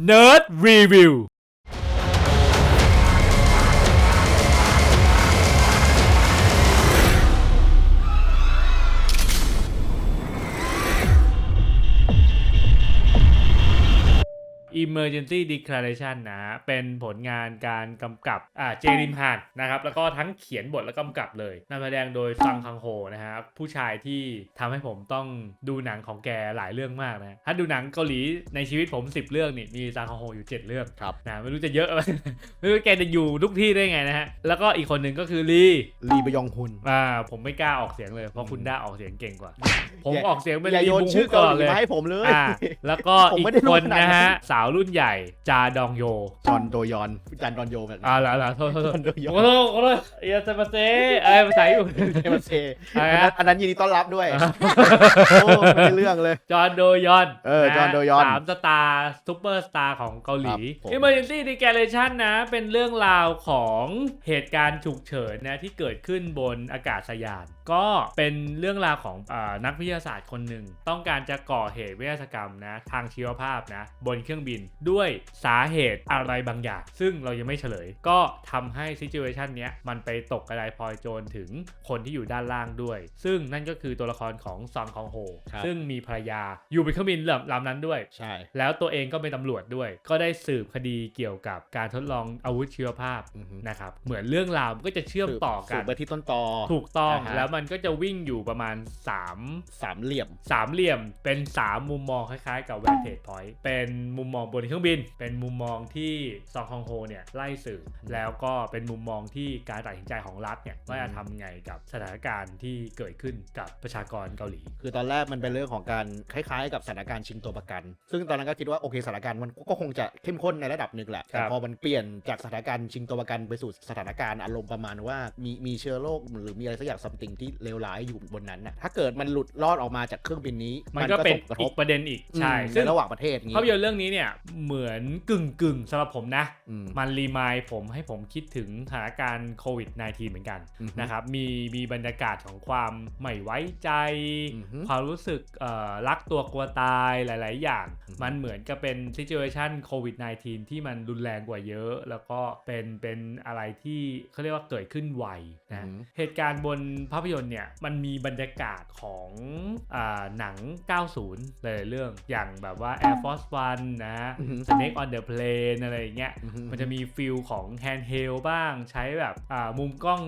Nerd Review 'Emergency Declaration' นะ เป็นผลงานการกำกับอ่าเจริมฮานนะครับ แล้วก็ทั้งเขียนบทและกำกับเลยนำแสดงโดยซังคังโฮนะฮะผู้ชายที่ทำให้ผมต้องดูหนังของแกหลายเรื่องมากนะถ้าดูหนังเกาหลีในชีวิตผม 10 เรื่องนี่มีซังคังโฮอยู่ 7 เรื่องครับนะไม่รู้จะเยอะ ไม่รู้แกจะอยู่ทุกที่ได้ไงนะฮะแล้วก็อีกคนหนึ่งก็คือลีลีบยองฮุนอ่าผมไม่กล้าออกเสียงเลยเพราะคุณด้าออกเสียงเก่งกว่า ผมอย่าออกเสียงเป็นอย่าลีโยนบุงชื่ฮุอกเกาก่อนหลีเลยมาให้ผมเลยอ่าแล้วก็ผมอีไม่กได้รู้คนขนาดนั้นะนฮะสาวรุ่นใหญ่ จาดองโย จอนโดยอนจานดอนโยแบบอ่าแล้วแล้วโทษโทษจโทอษนโดยอขอนโทษขอโทษเอียจะมาเซ่เอ้ยภาษาอยู่ เอมเซอะไรอันฮะนั้นอันนั้นยินดีต้อนรับด้วยโอ้ไม่ได้เรื่องเลย จอห์นโดยอนเออนะจอห์นโดยอนสามสตาร์ซูเปอร์สตาร์ของเกาหลี ครับผม Emergency Declaration นะ เป็นเรื่องราวของเหตุการณ์ฉุกเฉินนะที่เกิดขึ้นบนอากาศยาน ก็เป็นเรื่องราวของอานักวิทยาศาสตร์คนหนึ่ง ต้องการจะก่อเหตุวิทยาศกรรมนะทางชีวภาพนะบนเครื่องบินด้วยสาเหตุอะไรบางอย่าง ซึ่งเรายังไม่เฉลย ก็ทำให้ซิ t u a ชันเนี้ยมันไปตกกระไดพลอยโจรถึงคนที่อยู่ด้านล่างด้วย ซึ่งนั่นก็คือตัวละครของซองคองโฮครับซึ่งมีภรรยาอยู่บนเครื่องบินลำลำนั้นด้วยใช่แล้วตัวเองก็เป็นตำรวจด้วย ก็ได้สืบคดีเกี่ยวกับการทดลองอาวุธชีวภาพอือฮึนะครับเหมือนเรื่องราวมันก็จะเชื่อมต่อกัสืนบไปที่ต้นตอถูกต้องอ่าฮะแล้วมันก็จะวิ่งอยู่ประมาณ3สามเหลี่ยม สามเหลี่ยมเป็น 3 มุมมองคล้ายๆ กับ Vantage Point เป็นมุมมองบนเครื่องบิน เป็นมุมมองที่ซองฮองโฮเนี่ยไล่สื่อ แล้วก็เป็นมุมมองที่การตัดสินใจของรัฐเนี่ยว่าจะทำไงกับสถานการณ์ที่เกิดขึ้นกับประชากรเกาหลี คือตอนแรกมันเป็นเรื่องของการคล้ายๆ กับสถานการณ์ชิงตัวประกัน ซึ่งตอนนั้นก็คิดว่าโอเคสถานการณ์มันก็คงจะเข้มข้นในระดับหนึ่งแหละครัแต่บพอมันเปลี่ยนจากสถานการณ์ชิงตัวประกันไปสู่สถานการณ์อารมณ์ประมาณว่ามีมีเชื้อโรคหรือมีอะไรสักอย่างซัมติงที่เลวร้ายอยู่บนนั้นน่ะถ้าเกิดมันหลุดรอดออกมาจากเครื่องบินนี้ มันก็เป็นส่งกระทอีบกประเด็นอีกใช่อืมซึ่งในระหว่างประเทศอย่างงี้ภาพยนตร์เรื่องนี้เนี่ยเหมือนกึ่งกึ่งๆสำหรับผมนะอืมมันรีมายผมให้ผมคิดถึงสถานการณ์โควิด -19 เหมือนกันอือฮึนะครับมีมีบรรยากาศของความไม่ไว้ใจอือฮึความรู้สึกเอ่อรักตัวกลัวตายหลาย ๆ อย่างอือฮึมันเหมือนกับเป็นซิ t u a ชันโควิด -19 ที่มันรุนแรงกว่าเยอะ แล้วก็เป็นเป็นอะไรที่เขาเรียกว่าเกิดขึ้นไวนะเหตุการณ์บนภาพยนตร์เนี่ยมันมีบรรยากาศของอาหนัง 90หลายๆเรื่องอย่างแบบว่า Air Force One นะอือฮึ Snake on the Plane อะไรอย่างเงี้ยอือฮึมันจะมีฟิลของ handheld บ้างใช้แบบอ่ามุมกล้อง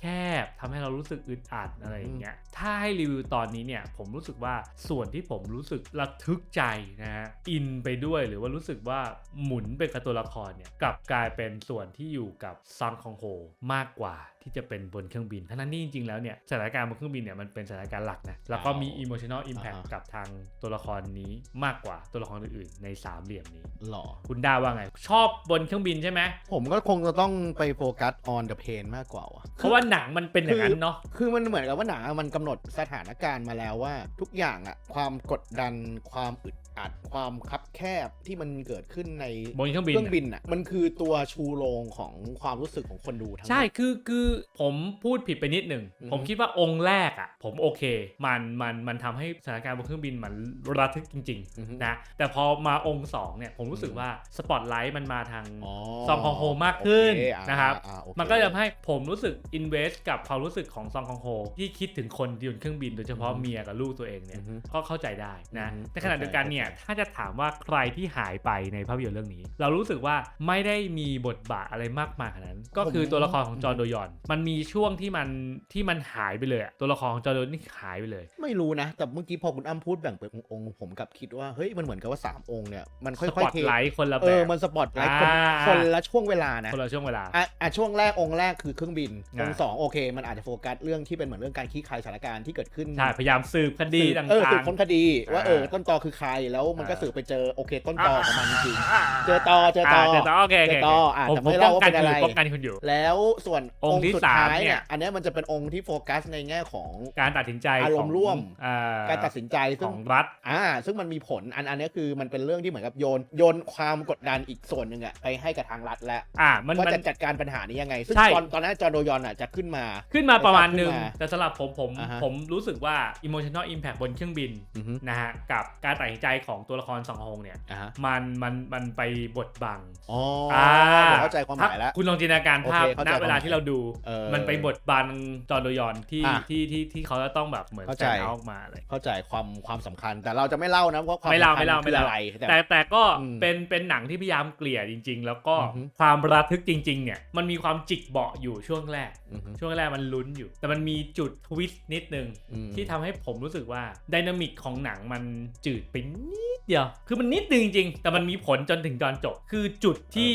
แคบๆทำให้เรารู้สึกอึดอัดอะไรอย่างเงี้ยถ้าให้รีวิวตอนนี้เนี่ยผมรู้สึกว่าส่วนที่ผมรู้สึกระทึกใจนะฮะอินไปด้วยหรือว่ารู้สึกว่าหมุนไปกับตัวละครเนี่ยกลับกลายเป็นส่วนที่อยู่กับซองคองโฮมากกว่าที่จะเป็นบนเครื่องบินทั้งนั้นนี่จริงๆแล้วเนี่ยสถานการณ์บนเครื่องบินเนี่ยมันเป็นสถานการณ์หลักนะแล้วก็มี emotional impact อ่าฮะกับทางตัวละครนี้มากกว่าตัวละครอื่นๆในสามเหลี่ยมนี้หรอคุณดาว่าไง ชอบบนเครื่องบินใช่ไหมผมก็คงจะต้องไปโฟกัส on the plane มากกว่าว่ะเพราะว่าหนังมันเป็นอย่างนั้นเนาะคือมันเหมือนกับว่าหนังอะมันกำหนดสถานการณ์มาแล้วว่า ทุกอย่างอะความกดดันความอึด อัดความคับแคบที่มันเกิดขึ้นในบนเครื่องบินเครื่องอะบินอะมันคือตัวชูโรงของความรู้สึกของคนดูทั้งหมดใช่คือคือผมพูดผิดไปนิดหนึ่งอือฮึผมคิดว่าองค์แรกอะผมโอเค มันมันมันทำให้สถานการณ์บนเครื่องบินมันระทึกจริงอือฮึๆนะแต่พอมาองค์สองเนี่ยผมรู้สึกว่าสปอตไลท์มันมาทางอ๋อซองคองโฮมากขึ้นโอเอ่นะครับอ่าโอเคมันก็จะทำให้ผมรู้สึกอินเวสกับความรู้สึกของซองคองโฮที่คิดถึงคนที่อยู่บนเครื่องบินโดยเฉพาะอือฮึเมียกับลูกตัวเองเนี่ยอือฮึก็เข้าใจได้นะอือฮึในขณะเดียวกันเนี่ยเข้าใจถ้าจะถามว่าใครที่หายไปในภาพยนตร์เรื่องนี้ เรารู้สึกว่าไม่ได้มีบทบาทอะไรมากมายขนาดนั้น ก็คือตัวละครของจอห์นโดยอน มันมีช่วงที่มันที่มันหายไปเลยอะตัวละครของจอห์นโดยอนนี่หายไปเลย ไม่รู้นะ แต่เมื่อกี้พอคุณอ้ำพูดแบ่งเป็นองค์ๆผมกลับคิดว่าเฮ้ยมันเหมือนกับว่า 3 องค์เนี่ยมันค่สอยปอๆตเทไลท์คนละเอแบอบมันสปอตไลท์คนอ่าคนละช่วงเวลานะคนละช่วงเวลาอะอะช่วงแรกองค์แรกคือเครื่องบินอ่าองค์สองโอเค มันอาจจะโฟกัสเรื่องที่เป็นเหมือนเรื่องการคลี่คลายสถานการณ์ที่เกิดขึ้นใช่พยายามสืบคดีต่เออสืบางค้นคดีว่าอ่าเออต้นตอคือใครแล้วมันก็อ่าสืบไปเจอโอเคต้นๆตอของมันจริงอ่าๆเจอตอเจอตอเจอต่อโอเคโอเคเจอต่ออะผมแต่ผมไม่ป้เล่าองว่ากันเป็นออะไรยู่ป้องกันคุณอยู่ แล้วส่วนองค์ที่สุดสามท้ายเนี่เนี่ยยอันเนี้ยมันจะเป็นองค์ที่โฟกัสในแง่ของการตัดสินใจอารมณ์ร่วมอ่การตัดสินใจซึ่ขงองรัฐอ่า ซึ่งมันมีผลอันอันเนี้ยคือมันเป็นเรื่องที่เหมือนกับโยนโยนความกดดันอีกส่วนหนึ่งอะไปให้กับทางรัฐแล้วอ่ามันว่ามันจะจัดการปัญหานี้ยังไงซึ่งใช่ตอนตอนนั้นจอห์นโดยอนอะจะขึ้นมา ขึ้นมาประมาณหนึ่งขึ้นมาแต่สำหรับผมผมอ่าฮะผมรู้สึกว่า emotional impact บนเครื่องบินอือฮึนะฮะกับการตัดสินใจของตัวละครสองฮงเนี่ยอ่าฮะ มันมันมันไปบดบัง อ๋ออ่าเดี๋ยวเข้าใจความหมายแล้วถ้คุณลองจินตนาการภาพโอเคเข้าใจณเวลาที่เราดู เออมันไปบดบังจอร์โดยอนที่อะที่ที่ที่เขาจะต้องแบบเหมือนเข้าแฟใจนเอาออกมาเลย เข้าใจความความสำคัญ แต่เราจะไม่เล่านะว่าความไม่เล่าสำคัญไม่เล่าคือไม่เล่าอะไรแต่ แต่แต่ก็อืมเป็นเป็นหนังที่พยายามเกลี่ยจริง ๆ แล้วก็อือฮึ ความระทึกจริง ๆ เนี่ยมันมีความจิกเบาะอยู่ช่วงแรก อือฮึ ช่วงแรกมันลุ้นอยู่ แต่มันมีจุดทวิสต์นิดนึง อืม ที่ทำให้ผมรู้สึกว่าไดนามิกของหนังมันจืดไปนิดเดียว คือมันนิดนึงจริงๆ แต่มันมีผลจนถึงตอนจบ คือจุดที่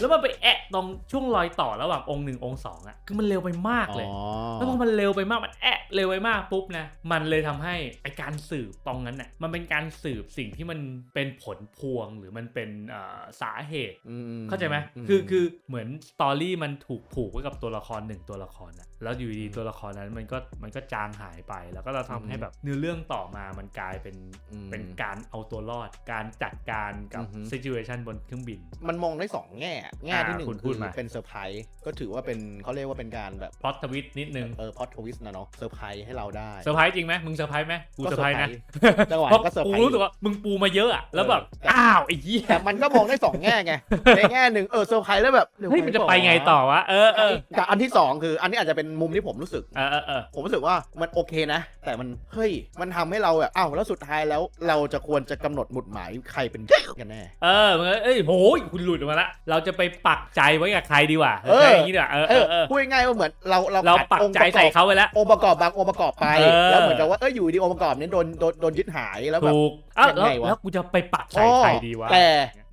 แล้วมันไปแอะตรงช่วงรอยต่อระหว่างองค์หนึ่งองค์สองอะคือมันเร็วไปมากเลยอ๋อแล้วพอมันเร็วไปมากมันแอะเร็วไปมากปุ๊บนะมันเลยทำให้ไอการสืบตรงนั้นน่ะมันเป็นการสืบสิ่งที่มันเป็นผลพวงหรือมันเป็นเอ่อสาเหตุอืมเข้าใจไหมมคือคือเหมือนสตอรี่มันถูกผูกไว้กับตัวละครหนึ่งตัวละครน่ะแล้วอยู่ดีๆตัวละครนั้นมันก็มันก็จางหายไป แล้วก็เราทำให้แบบเนื้อเรื่องต่อมามันกลายเป็นอืมเป็นการเอาตัวรอด การจัดการกับอือฮึซิจูเอชันบนเครื่องบิน มันมองได้สองแง่แง่ที่หนึ่งคุณคืพูดอมา เป็นเซอร์ไพรส์ก็ถือว่าเป็นเขาเรียกว่าเป็นการแบบพล็อตทวิตนิดนึงเออพอดทวิสนะเนาะเซอร์ไพรส์ให้เราได้ เซอร์ไพรส์จริงไหมมึงเซอร์ไพรส์ไหมกูก็เซอร์ไพรส์นะจังหวะเพราะก็เซอร์กูไพรส์รู้สึกว่ามึงปูมาเยอะอะแล้วแบบเออแต่อ้าวไอ้เหี้ยแต่มันก็มองได้สองแง่ไงในแง่หนึ่งเออเซอร์ไพรส์แล้วแบบดี๋วเฮ้ยมันจะไปไงต่อวะเออเออแต่อันที่สองคือ อันนี้อาจจะเป็นมุมที่ผมรู้สึก เออเออเออผมรู้สึกว่ามันโอเคนะ แต่มันเฮ้ยมันทำให้เราแบบอ้าวแล้วสุดท้ายแล้วเราจะควรจะกำหนดหมุดหมายใครเป็น กันแน่ เออมันก็เอ้ยโหยคุณหลุดออกมาละเราจะไปปักใจไว้กับใครดีวะเออ ใช่อย่างนี้ดีกว่าเออเอเอออเออพูดง่ายๆว่าเหมือนเราเราเราขาดปักองค์ใจประกใส่อบเขาไว้แล้ว องค์ประกอบบางองค์ประกอบไป เออ แล้วเหมือนกับว่าเอออยู่ดีองค์ประกอบนี้โดนโดนโดนยึดหายแล้วแบบ ถูกอ้าวยังแล้วไงวะ แล้วกูจะไปปักใส่ใครดีวะ แต่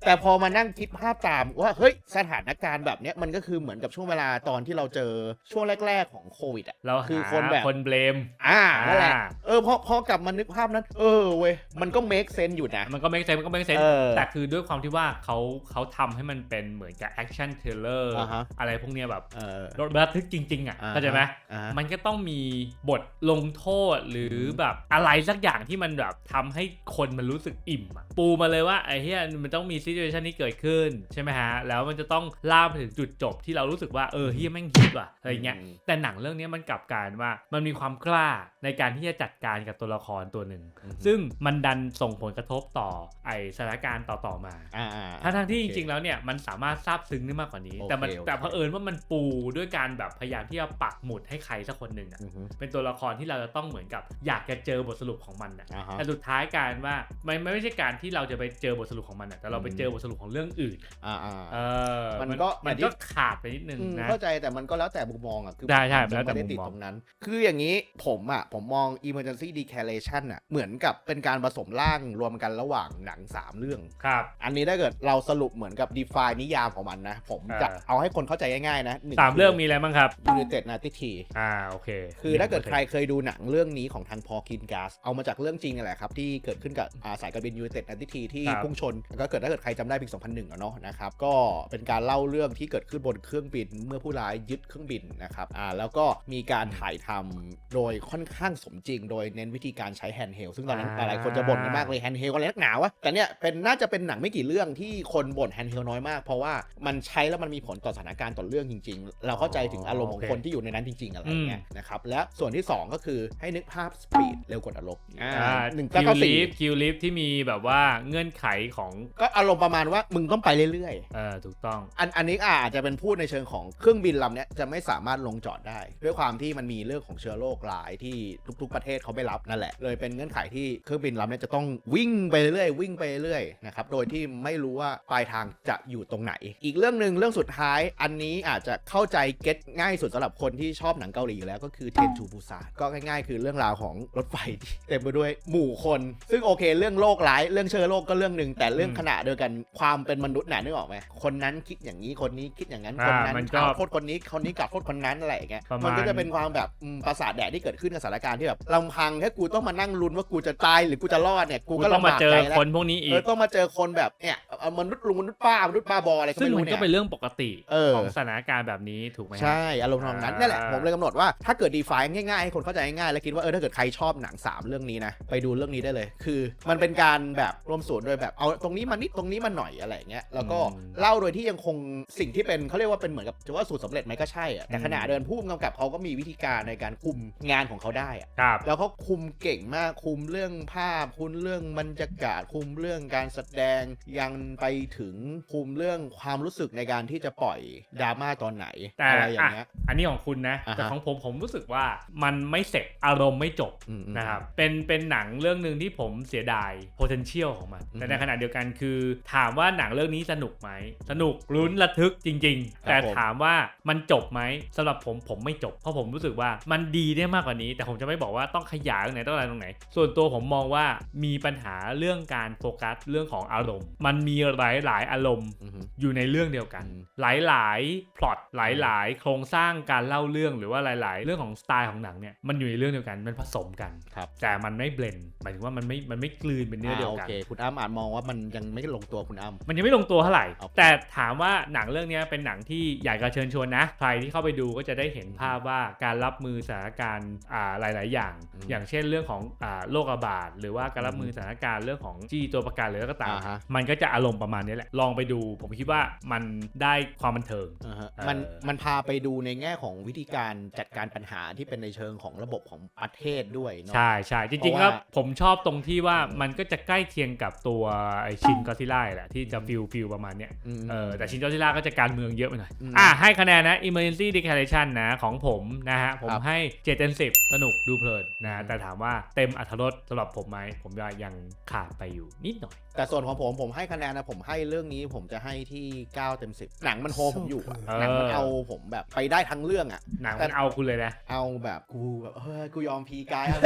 แต่พอมานั่งคิดภาพตามว่าเฮ้ยสถานการณ์แบบเนี้ยมันก็คือเหมือนกับช่วงเวลาตอนที่เราเจอช่วงแรก ๆของโควิดอะเราคือหาคนแบบคนเบลมอ่านั่นแหละอ่าเออพอพอกลับมานึกภาพนั้น เออเว้ยมันก็ make sense อยู่นะ มันก็ไม่เซนมันก็ไม่เซนเออแต่คือด้วยความที่ว่าเขาเขาทำให้มันเป็นเหมือนกับแอคชั่นเทเลอร์อ่าฮะอะไรพวกเนี้ยแบบเออระทึกจริง ๆ อะอ่าฮะเข้าใจไหมอ่าฮะมันก็ต้องมีบทลงโทษหรือแบบอะไรสักอย่างที่มันแบบทำให้คนมันรู้สึกอิ่มอะปูมาเลยว่าไอ้เฮียมันต้องมีซี t u เ t ชันนี้เกิดขึ้นใช่ไหมฮะ แล้วมันจะต้องล่ามไปถึงจุดจบที่เรารู้สึกว่าเออเฮียแม่งฮิตว่ะอะไรเงี้ยอืมแต่หนังเรื่องนี้มันกลับกลารว่ามันมีความกล้าในการที่จะจัดการกับตัวละครตัวหนึ่งอือฮึซึ่งมันดันส่งผลกระทบต่อไอสถานการณ์ต่อๆมาอ่าอ่าทั้งทั้งๆที่จโอเคริงๆแล้วเนี่ยมันสามารถซาบซึ้งได้มากกว่านี้โอเคแต่มันโอเคแต่เผอิญว่ามันปูด้วยการแบบพยายามที่จะปักหมุดให้ใครสักคนหนึ่งอะอือฮึเป็นตัวละครที่เราจะต้องเหมือนกับ อยากจะเจอบทสรุปของมันอะอ่าฮะแต่สุดท้ายการว่ามันมันไม่ใช่การที่เราจะไปเจอบทสรุปของมันอะแต่เราไปอืมเจอบทสรุปของเรื่องอื่นอ่าอ่าเออมันก็มันอย่างที่ก็ขาดไปนิดนึงอืมนะเข้าใจแต่มันก็แล้วแต่มุมมองอะคือได้ใช่ผมแล้วแต่ไม่ได้ติดมุมมองตรงนั้น คืออย่างนี้ผมอะผมมอง emergency declaration อะเหมือนกับเป็นการผสมร่างรวมกันระหว่างหนัง 3 เรื่องครับอันนี้ถ้าเกิดเราสรุปเหมือนกับ define นิยามของมันนะ ผมจะเออเอาให้คนเข้าใจง่ายๆนะหนึ่สามเรื่องมีอะไรบ้างครับ United n a t i t y อ่าโอเค คือถ้าเกิดใครเคยดูหนังเรื่องนี้ของทางพอคินกาสเอามาจากเรื่องจริงนั่นแหละครับที่เกิดขึ้นกับอ่าสายการบิน United n a t i t y ที่ครับพุ่งชนแล้วก็เกิดถ้าเกิดใครจำได้ปี 2001อะเนาะนะครับก็เป็นการเล่าเรื่องที่เกิดขึ้นบนเครื่องบิน เมื่อผู้ร้ายยึดเครื่องบินนะครับอ่าแล้วก็มีการถ่ายทำโดยค่อนข้างสมจริง โดยเน้นวิธีการใช้แฮนด์เฮลซึ่งตอนนั้นหอ่าลายๆคนจะบ่นกันมากเลยแฮนด์เฮลอะไรนักหนาวะแต่เนี่ยเป็นน่าจะเป็นหนังไม่กี่เรื่องที่คนบ่นแฮนด์เฮลน้อยมาก เพราะว่ามันใช้แล้วมันมีผลต่อสถานการณ์ต่อเรื่องจริง ๆ เราเข้าใจถึงอารมณ์ของคนที่อยู่ในนั้นจริง ๆ อะไรอย่างเงี้ยนะครับและส่วนที่สองก็คือให้นึกภาพสปีดเร็วกว่านรกอ่าอ่าหนึ่งคิเก้าวเก้าลิสี่ฟคิวลิฟที่มีแบบว่าเงื่อนไขของก็อารมณ์ประมาณว่ามึงต้องไปเรื่อยๆ เออถูกต้อง อันอันนี้อาจจะเป็นพูดในเชิงของเครื่องบินลำเนี้ยจะไม่สามารถลงจอดได้ ด้วยความที่มันมีเรื่องของเชื้อโรคหลายที่ทุกๆประเทศเขาไม่รับนั่นแหละ เลยเป็นเงื่อนไขที่เครื่องบินลำเนี้ยจะต้องวิ่งไปเรื่อยๆวิ่งไปเรื่อยๆนะครับโดยที่ไม่รู้ว่าปลายทางจะอยู่ตรงไหน อีกเรื่องหนึ่งเรื่องสุดท้าย อันนี้อาจจะเข้าใจเก็ตง่ายสุดสำหรับคนที่ชอบหนังเกาหลีอยู่แล้วก็คือเทนทูบูซานก็ง่ายๆ คือเรื่องราวของรถไฟที่เต็มไปด้วยหมู่คน ซึ่งโอเค เรื่องโรคร้ายเรื่องเชื้อโรคก็เรื่องหนึ่งแต่เรื่องอืมขณะเดียวกันความเป็นมนุษย์น่ะนึกออกไหมคนนั้นคิดอย่างนี้คนนี้คิดอย่างนั้นอ่าคนนั้นมันก็กล่าวโทษคนนี้คนนี้กล่าวโทษคนนั้นอะไรอย่างเงี้ยประมาณ มันก็จะเป็นความแบบอืมประสาทแดดที่เกิดขึ้นกับสถานการณ์ที่แบบลำพังแค่กูต้องมานั่งลุ้นว่ากูจะตายหรือกูจะรอดเนี่ยกูกูก็ต้องลำมาบากเจอใจแล้ว คนพวกนี้อีเอก อต้องมาเจอคนแบบเนี่ยเอามนุษย์ลุงมนุษย์ป้ามนุษย์ป้าบออะไรก็ซึ่งไม่รู้มันเนี่ก็ยเป็นเรื่องปกติเออ ของสถานการณ์แบบนี้ถูกไหมฮะ ใช่ อารมณ์ทางนั้นอ่านั่นแหละผมเลยกำหนดว่าถ้าเกิด define ง่ายๆให้คนเข้าใจง่ายๆแล้วคิดว่าเออถ้าเกิดใครชอบหนัง 3 เรื่องนี้นะ ไปดูเรื่องนี้ได้เลย คือ มันเป็นการแบบรวมส่วนโดยแบบเอาตรงนี้มานิดตรงนี้มาหน่อยอะไรอย่างเงี้ยแล้วก็อืมเล่าโดยที่ยังคงสิ่งที่เป็นเขาเรียกว่าเป็นเหมือนกับจะว่าสูตรสำเร็จไหมก็ใช่อะแต่อืมขณะเดินผู้กำกับเขาก็มีวิธีการในการคุมงานของเขาได้อะครับ แล้วเขาคุมเก่งมากคุมเรื่องภาพ คุมเรื่องบรรยากาศ คุมเรื่องการแสดงยังไปถึงคุมเรื่องความรู้สึกในการที่จะปล่อยดราม่าตอนไหนแต่อะไรอย่างเงี้ยอะอันนี้ของคุณนะ อ่าฮะแต่ของผมผมรู้สึกว่ามันไม่เสร็จอารมณ์ไม่จบอืมอืมนะครับเป็นเป็นหนังเรื่องหนึ่งที่ผมเสียดาย potential ของมัน อืมแต่ในขณะเดียวกันคือถามว่าหนังเรื่องนี้สนุกไหม สนุกลุ้นระทึกจริงๆครับแต่ผมถามว่ามันจบไหมสำหรับผมผมไม่จบ เพราะผมรู้สึกว่ามันดีได้มากกว่านี้ แต่ผมจะไม่บอกว่าต้องขยายตรงไหนต้องอะไรตรงไหน ส่วนตัวผมมองว่ามีปัญหาเรื่องการโฟกัสเรื่องของอารมณ์ มันมีหลายหลายๆอารมณ์อือฮึอยู่ในเรื่องเดียวกันอืมหลายๆพล็อตหลายๆโครงสร้างการเล่าเรื่องหรือว่าหลาย ๆ เรื่องของสไตล์ของหนังเนี่ยมันอยู่ในเรื่องเดียวกันมันผสมกันครับแต่มันไม่เบลนด์หมายถึงว่ามันไม่มันไม่กลืนเป็นเนื้อเดียวโอกันเคคุณอ้ำอาจมองว่ามันยังไม่ลงตัวคุณอ้ำมันยังไม่ลงตัวเท่าไหร่โอเคแต่ถามว่าหนังเรื่องเนี้ยเป็นหนังที่อยากจะเชิญชวนนะ ใครที่เข้าไปดูก็จะได้เห็นภาพว่าการรับมือสถานการณ์อ่าหลาย ๆ อย่างอืมอย่างเช่นเรื่องของอ่าโรคระบาดหรือว่าการรับมือสถานการณ์เรื่องของจี้ตัวประกันหรืออะไรก็ตามอ่าฮะมันก็จะอารมณ์ประมาณนี้แหละ ลองไปดู ผมคิดว่ามันได้ความบันเทิงอ่าฮะเออมันมันพาไปดูในแง่ของวิธีการจัดการปัญหาที่เป็นในเชิงของระบบของประเทศด้วยเนาะใช่ใช่จริงๆเพก็ราะว่าผมชอบตรงที่ว่ามันก็จะใกล้เคียงกับตัวไอชินกอซิล่าแหละที่จะฟิลฟิลประมาณเนี้ยอืมเออแต่ชินกอซิล่าก็จะการเมืองเยอะไปหน่อยอืมอะให้คะแนนนะ emergency declaration นะของผมนะฮะ ผมครับให้7เต็ม10 สนุกดูเพลินนะอืมแต่ถามว่าเต็มอัธรสสำหรับผมไหมผมว่ายังขาดไปอยู่นิดหน่อย แต่ส่วนของผมผมให้คะแนนนะผมให้เรื่องนี้ผมจะให้ที่ 9 เต็ม 10 หนังมันโฮผมอยู่อะเออ หนังมันเอาผมแบบไปได้ทั้งเรื่องอะ หนังแต่ มันเอาคุณเลยนะเอาแบบกูแบบเฮ้ยกูยอมพีกายเอา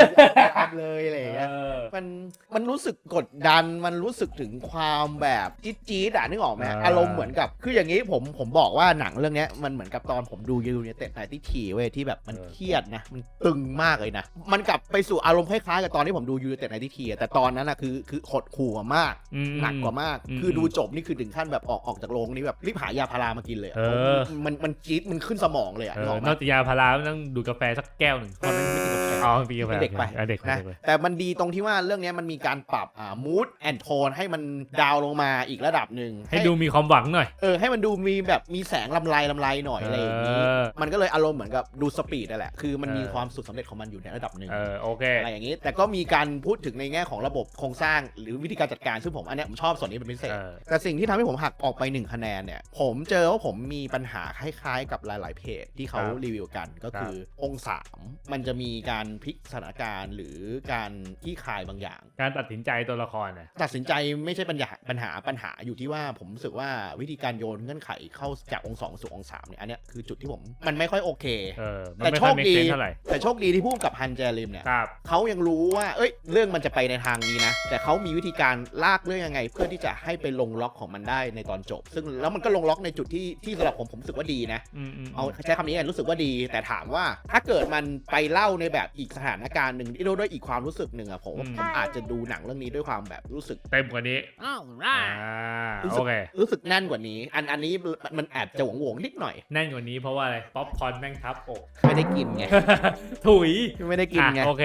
เอาเลยอะไรอย่างเงี้ย เออ มันมันรู้สึกกดดันมันรู้สึกถึงความแบบจี๊ดจี๊ดอะนึกออกไหมอ่า อารมณ์เหมือนกับคืออย่างนี้ผมผมบอกว่าหนังเรื่องเนี้ยมันเหมือนกับตอนผมดูยูเนเต็ดไนที่ทีเว้ยที่แบบมันเครียดนะ มันตึงมากเลยนะ มันกลับไปสู่อารมณ์คล้ายๆกับตอนที่ผมดูยูเนเต็ดไนที่ทีแต่ตอนนั้นอะคือคือหดขู่มามากอืมหนักกว่ามากอืมคือดูจบนี่คือถึงขั้นแบบออกออกจากโรงนี่แบบรีบหายาพารามากินเลยอะเออมันมันจี๊ดมันขึ้นสมองเลยอะเอนึกอออกไหมนอกจากยาพาราต้องดูดกาแฟสักแก้วหนึ่งตอนนั้นไม่กินกา แฟอ๋อมีกาแฟเด็กไปอะเด็กไปนะเด็กไปแต่มันดีตรงที่ว่าเรื่องเนี้ยมันมีการปรับอ่า mood and tone ให้มันดาวน์ลงมาอีกระดับหนึ่งให้ดูมีความหวังหน่อยเออให้มันดูมีแบบมีแสงลำไรลำไรหน่อยอะไรอย่างนี้เออมันก็เลยอารมณ์เหมือนกับดูสปีดนั่นแหละคือมันมีเออความสุดสำเร็จของมันอยู่ในระดับหนึ่งเออโอเคอะไรอย่างนี้ แต่ก็มีการพูดถึงในแง่ของระบบโครงสร้างหรือวิธีการจัดการซึ่งผมอันเนี้ยผมชอบส่วนนี้เป็นพิเศษเออแต่สิ่งที่ทำให้ผมหักออกไปหนึ่งคะแนนเนี่ยผมเจอว่าผมมีปัญหาคล้ายๆ กับหลาย ๆ เพจที่เขาครับรีวิวกันก็คือองค์สามมันจะมีการพลิกสถานการณ์หรือการที่คลายบางอย่าง การตัดสินใจตัวละครนะตัดสินใจไม่ใช่ปัญหาปัญหาปัญหาอยู่ที่ว่าผมรู้สึกว่าวิธีการโยนเงื่อนไขเข้าจากองค์สองสู่องค์สามเนี่ยอันเนี้ยคือจุดที่ผมมันไม่ค่อยโอเคเออมันแต่ไม่โชค่อยคเมดีเซนเท่าไหร่แต่โชคดีที่พุ่มกับฮันเจริมเนี่ย ครับ เขายังรู้ว่า เอ้ย เรื่องมันจะไปในทางนี้นะ แต่เขามีวิธีการลากเรื่องยังไง เพื่อที่จะให้ไปลงล็อกของมันได้ในตอนจบ ซึ่งแล้วมันก็ลงล็อกในจุดที่ที่สำหรับผมผมรู้สึกว่าดีนะ อืมอืมเอาใช้คำนี้กันรู้สึกว่าดี แต่ถามว่าถ้าเกิดมันไปเล่าในแบบอีกสถานการณ์หนึ่งที่ด้วยอีกความรู้สึกหนึ่งอะผมว่าผมอาจจะดูหนังเรื่องนี้ด้วยความแบบรู้สึก เต็มกว่านี้ All อ่า right. รู้สึโอกเค รู้สึกแน่นกว่านี้ อันอันนี้มันแอบจะหวงหวงๆนิดหน่อย แน่นกว่านี้เพราะว่าอะไร ป๊อปคอร์นแม่งทับอก ไม่ได้กินไง ถุยไม่ได้กินไง อะโอเค